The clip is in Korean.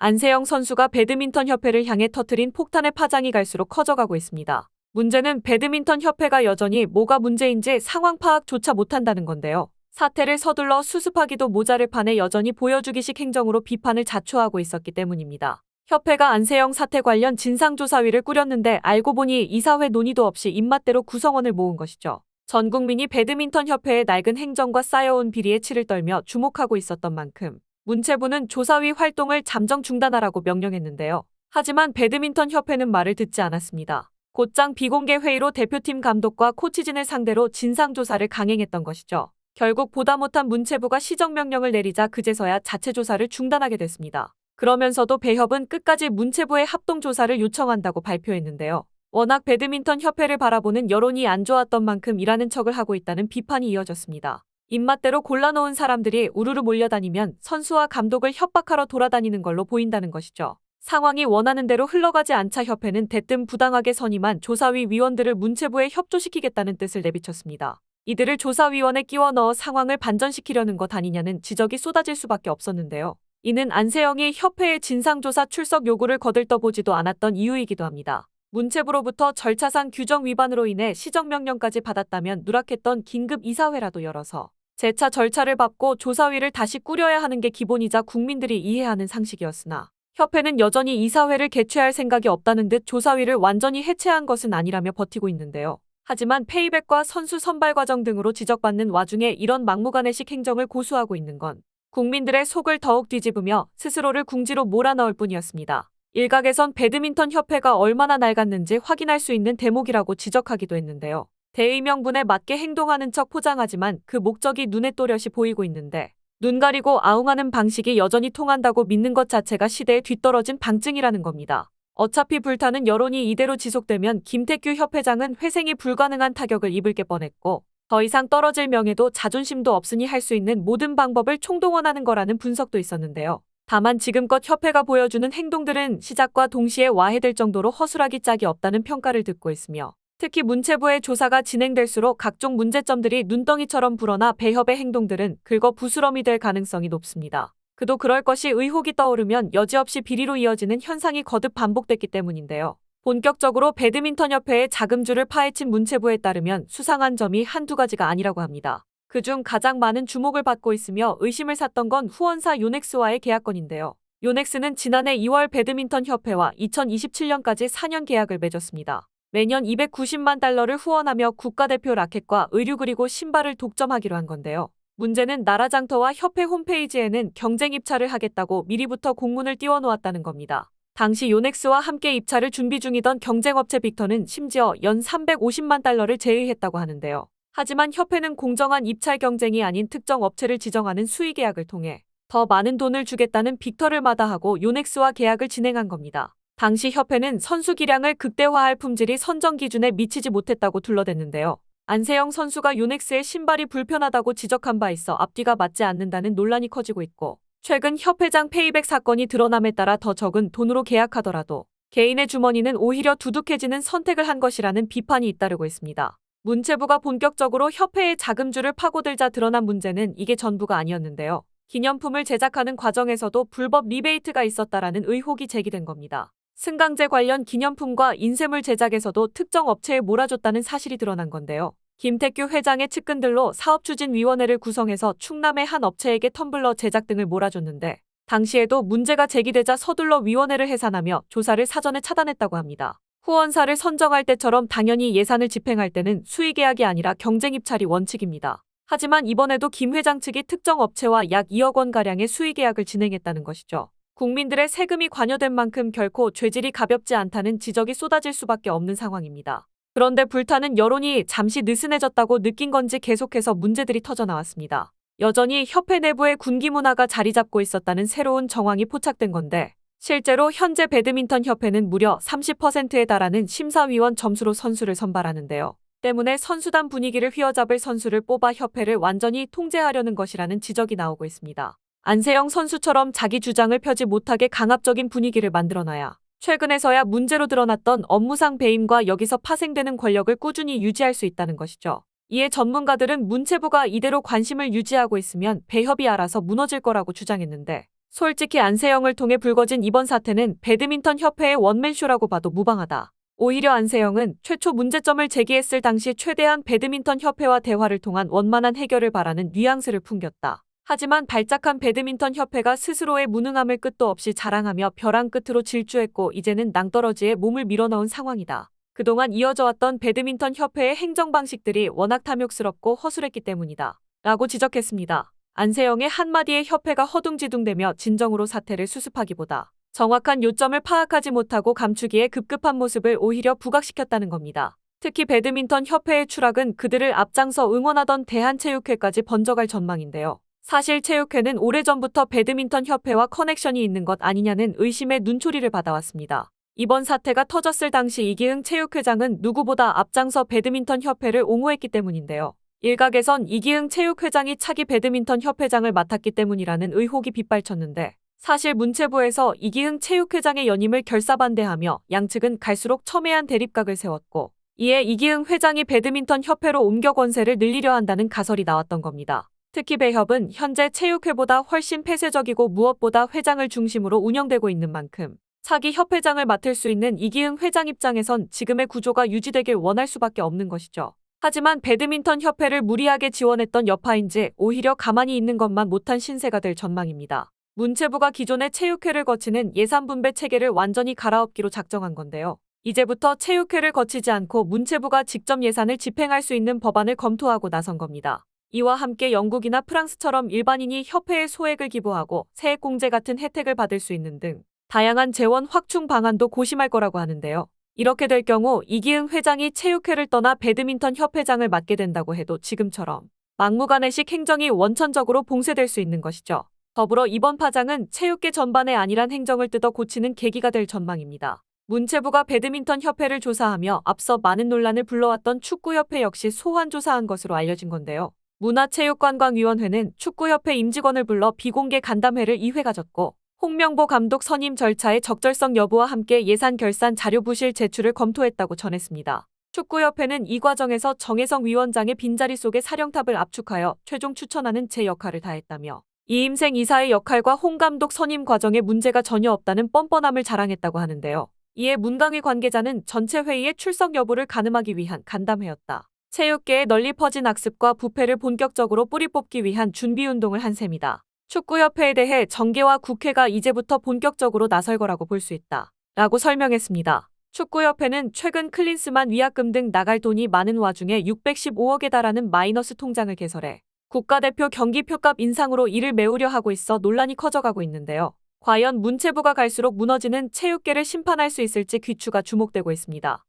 안세영 선수가 배드민턴 협회를 향해 터트린 폭탄의 파장이 갈수록 커져가고 있습니다. 문제는 배드민턴 협회가 여전히 뭐가 문제인지 상황 파악조차 못한다는 건데요. 사태를 서둘러 수습하기도 모자를 판에 여전히 보여주기식 행정으로 비판을 자초하고 있었기 때문입니다. 협회가 안세영 사태 관련 진상조사위를 꾸렸는데 알고 보니 이사회 논의도 없이 입맛대로 구성원을 모은 것이죠. 전 국민이 배드민턴 협회의 낡은 행정과 쌓여온 비리에 치를 떨며 주목하고 있었던 만큼 문체부는 조사위 활동을 잠정 중단하라고 명령했는데요. 하지만 배드민턴 협회는 말을 듣지 않았습니다. 곧장 비공개 회의로 대표팀 감독과 코치진을 상대로 진상조사를 강행했던 것이죠. 결국 보다 못한 문체부가 시정명령을 내리자 그제서야 자체 조사를 중단하게 됐습니다. 그러면서도 배협은 끝까지 문체부의 합동조사를 요청한다고 발표했는데요. 워낙 배드민턴 협회를 바라보는 여론이 안 좋았던 만큼 일하는 척을 하고 있다는 비판이 이어졌습니다. 입맛대로 골라놓은 사람들이 우르르 몰려다니면 선수와 감독을 협박하러 돌아다니는 걸로 보인다는 것이죠. 상황이 원하는 대로 흘러가지 않자 협회는 대뜸 부당하게 선임한 조사위 위원들을 문체부에 협조시키겠다는 뜻을 내비쳤습니다. 이들을 조사위원에 끼워 넣어 상황을 반전시키려는 것 아니냐는 지적이 쏟아질 수밖에 없었는데요. 이는 안세영이 협회의 진상조사 출석 요구를 거들떠보지도 않았던 이유이기도 합니다. 문체부로부터 절차상 규정 위반으로 인해 시정명령까지 받았다면 누락했던 긴급 이사회라도 열어서 재차 절차를 밟고 조사위를 다시 꾸려야 하는 게 기본이자 국민들이 이해하는 상식이었으나 협회는 여전히 이사회를 개최할 생각이 없다는 듯 조사위를 완전히 해체한 것은 아니라며 버티고 있는데요. 하지만 페이백과 선수 선발 과정 등으로 지적받는 와중에 이런 막무가내식 행정을 고수하고 있는 건 국민들의 속을 더욱 뒤집으며 스스로를 궁지로 몰아넣을 뿐이었습니다. 일각에선 배드민턴 협회가 얼마나 낡았는지 확인할 수 있는 대목이라고 지적하기도 했는데요. 대의명분에 맞게 행동하는 척 포장하지만 그 목적이 눈에 또렷이 보이고 있는데 눈 가리고 아웅하는 방식이 여전히 통한다고 믿는 것 자체가 시대에 뒤떨어진 방증이라는 겁니다. 어차피 불타는 여론이 이대로 지속되면 김태규 협회장은 회생이 불가능한 타격을 입을 게 뻔했고 더 이상 떨어질 명예도 자존심도 없으니 할 수 있는 모든 방법을 총동원하는 거라는 분석도 있었는데요. 다만 지금껏 협회가 보여주는 행동들은 시작과 동시에 와해될 정도로 허술하기 짝이 없다는 평가를 듣고 있으며 특히 문체부의 조사가 진행될수록 각종 문제점들이 눈덩이처럼 불어나 배협의 행동들은 긁어 부스럼이 될 가능성이 높습니다. 그도 그럴 것이 의혹이 떠오르면 여지없이 비리로 이어지는 현상이 거듭 반복됐기 때문인데요. 본격적으로 배드민턴 협회의 자금줄을 파헤친 문체부에 따르면 수상한 점이 한두 가지가 아니라고 합니다. 그중 가장 많은 주목을 받고 있으며 의심을 샀던 건 후원사 요넥스와의 계약건인데요. 요넥스는 지난해 2월 배드민턴 협회와 2027년까지 4년 계약을 맺었습니다. 매년 290만 달러를 후원하며 국가대표 라켓과 의류 그리고 신발을 독점하기로 한 건데요. 문제는 나라장터와 협회 홈페이지에는 경쟁 입찰을 하겠다고 미리부터 공문을 띄워놓았다는 겁니다. 당시 요넥스와 함께 입찰을 준비 중이던 경쟁업체 빅터는 심지어 연 350만 달러를 제의했다고 하는데요. 하지만 협회는 공정한 입찰 경쟁이 아닌 특정 업체를 지정하는 수의 계약을 통해 더 많은 돈을 주겠다는 빅터를 마다하고 요넥스와 계약을 진행한 겁니다. 당시 협회는 선수 기량을 극대화할 품질이 선정 기준에 미치지 못했다고 둘러댔는데요. 안세영 선수가 요넥스의 신발이 불편하다고 지적한 바 있어 앞뒤가 맞지 않는다는 논란이 커지고 있고 최근 협회장 페이백 사건이 드러남에 따라 더 적은 돈으로 계약하더라도 개인의 주머니는 오히려 두둑해지는 선택을 한 것이라는 비판이 잇따르고 있습니다. 문체부가 본격적으로 협회의 자금줄을 파고들자 드러난 문제는 이게 전부가 아니었는데요. 기념품을 제작하는 과정에서도 불법 리베이트가 있었다라는 의혹이 제기된 겁니다. 승강제 관련 기념품과 인쇄물 제작에서도 특정 업체에 몰아줬다는 사실이 드러난 건데요. 김태규 회장의 측근들로 사업추진위원회를 구성해서 충남의 한 업체에게 텀블러 제작 등을 몰아줬는데 당시에도 문제가 제기되자 서둘러 위원회를 해산하며 조사를 사전에 차단했다고 합니다. 후원사를 선정할 때처럼 당연히 예산을 집행할 때는 수의 계약이 아니라 경쟁 입찰이 원칙입니다. 하지만 이번에도 김 회장 측이 특정 업체와 약 2억 원가량의 수의 계약을 진행했다는 것이죠. 국민들의 세금이 관여된 만큼 결코 죄질이 가볍지 않다는 지적이 쏟아질 수밖에 없는 상황입니다. 그런데 불타는 여론이 잠시 느슨해졌다고 느낀 건지 계속해서 문제들이 터져 나왔습니다. 여전히 협회 내부의 군기 문화가 자리 잡고 있었다는 새로운 정황이 포착된 건데 실제로 현재 배드민턴 협회는 무려 30%에 달하는 심사위원 점수로 선수를 선발하는데요. 때문에 선수단 분위기를 휘어잡을 선수를 뽑아 협회를 완전히 통제하려는 것이라는 지적이 나오고 있습니다. 안세영 선수처럼 자기 주장을 펴지 못하게 강압적인 분위기를 만들어놔야 최근에서야 문제로 드러났던 업무상 배임과 여기서 파생되는 권력을 꾸준히 유지할 수 있다는 것이죠. 이에 전문가들은 문체부가 이대로 관심을 유지하고 있으면 배협이 알아서 무너질 거라고 주장했는데 솔직히 안세영을 통해 불거진 이번 사태는 배드민턴 협회의 원맨쇼라고 봐도 무방하다. 오히려 안세영은 최초 문제점을 제기했을 당시 최대한 배드민턴 협회와 대화를 통한 원만한 해결을 바라는 뉘앙스를 풍겼다. 하지만 발작한 배드민턴 협회가 스스로의 무능함을 끝도 없이 자랑하며 벼랑 끝으로 질주했고 이제는 낭떠러지에 몸을 밀어넣은 상황이다. 그동안 이어져 왔던 배드민턴 협회의 행정 방식들이 워낙 탐욕스럽고 허술했기 때문이다. 라고 지적했습니다. 안세영의 한마디에 협회가 허둥지둥대며 진정으로 사태를 수습하기보다 정확한 요점을 파악하지 못하고 감추기에 급급한 모습을 오히려 부각시켰다는 겁니다. 특히 배드민턴 협회의 추락은 그들을 앞장서 응원하던 대한체육회까지 번져갈 전망인데요. 사실 체육회는 오래전부터 배드민턴 협회와 커넥션이 있는 것 아니냐는 의심의 눈초리를 받아왔습니다. 이번 사태가 터졌을 당시 이기흥 체육회장은 누구보다 앞장서 배드민턴 협회를 옹호했기 때문인데요. 일각에선 이기흥 체육회장이 차기 배드민턴 협회장을 맡았기 때문이라는 의혹이 빗발쳤는데 사실 문체부에서 이기흥 체육회장의 연임을 결사반대하며 양측은 갈수록 첨예한 대립각을 세웠고 이에 이기흥 회장이 배드민턴 협회로 옮겨 권세를 늘리려 한다는 가설이 나왔던 겁니다. 특히 배협은 현재 체육회보다 훨씬 폐쇄적이고 무엇보다 회장을 중심으로 운영되고 있는 만큼 차기 협회장을 맡을 수 있는 이기흥 회장 입장에선 지금의 구조가 유지되길 원할 수밖에 없는 것이죠. 하지만 배드민턴 협회를 무리하게 지원했던 여파인지 오히려 가만히 있는 것만 못한 신세가 될 전망입니다. 문체부가 기존의 체육회를 거치는 예산 분배 체계를 완전히 갈아엎기로 작정한 건데요. 이제부터 체육회를 거치지 않고 문체부가 직접 예산을 집행할 수 있는 법안을 검토하고 나선 겁니다. 이와 함께 영국이나 프랑스처럼 일반인이 협회에 소액을 기부하고 세액공제 같은 혜택을 받을 수 있는 등 다양한 재원 확충 방안도 고심할 거라고 하는데요. 이렇게 될 경우 이기흥 회장이 체육회를 떠나 배드민턴 협회장을 맡게 된다고 해도 지금처럼 막무가내식 행정이 원천적으로 봉쇄될 수 있는 것이죠. 더불어 이번 파장은 체육계 전반의 안일한 행정을 뜯어 고치는 계기가 될 전망입니다. 문체부가 배드민턴 협회를 조사하며 앞서 많은 논란을 불러왔던 축구협회 역시 소환 조사한 것으로 알려진 건데요. 문화체육관광위원회는 축구협회 임직원을 불러 비공개 간담회를 2회 가졌고 홍명보 감독 선임 절차의 적절성 여부와 함께 예산 결산 자료 부실 제출을 검토했다고 전했습니다. 축구협회는 이 과정에서 정혜성 위원장의 빈자리 속에 사령탑을 압축하여 최종 추천하는 제 역할을 다했다며 이임생 이사의 역할과 홍 감독 선임 과정에 문제가 전혀 없다는 뻔뻔함을 자랑했다고 하는데요. 이에 문광희 관계자는 전체 회의의 출석 여부를 가늠하기 위한 간담회였다. 체육계에 널리 퍼진 악습과 부패를 본격적으로 뿌리 뽑기 위한 준비 운동을 한 셈이다. 축구협회에 대해 정계와 국회가 이제부터 본격적으로 나설 거라고 볼 수 있다. 라고 설명했습니다. 축구협회는 최근 클린스만 위약금 등 나갈 돈이 많은 와중에 615억에 달하는 마이너스 통장을 개설해 국가대표 경기 표값 인상으로 이를 메우려 하고 있어 논란이 커져가고 있는데요. 과연 문체부가 갈수록 무너지는 체육계를 심판할 수 있을지 귀추가 주목되고 있습니다.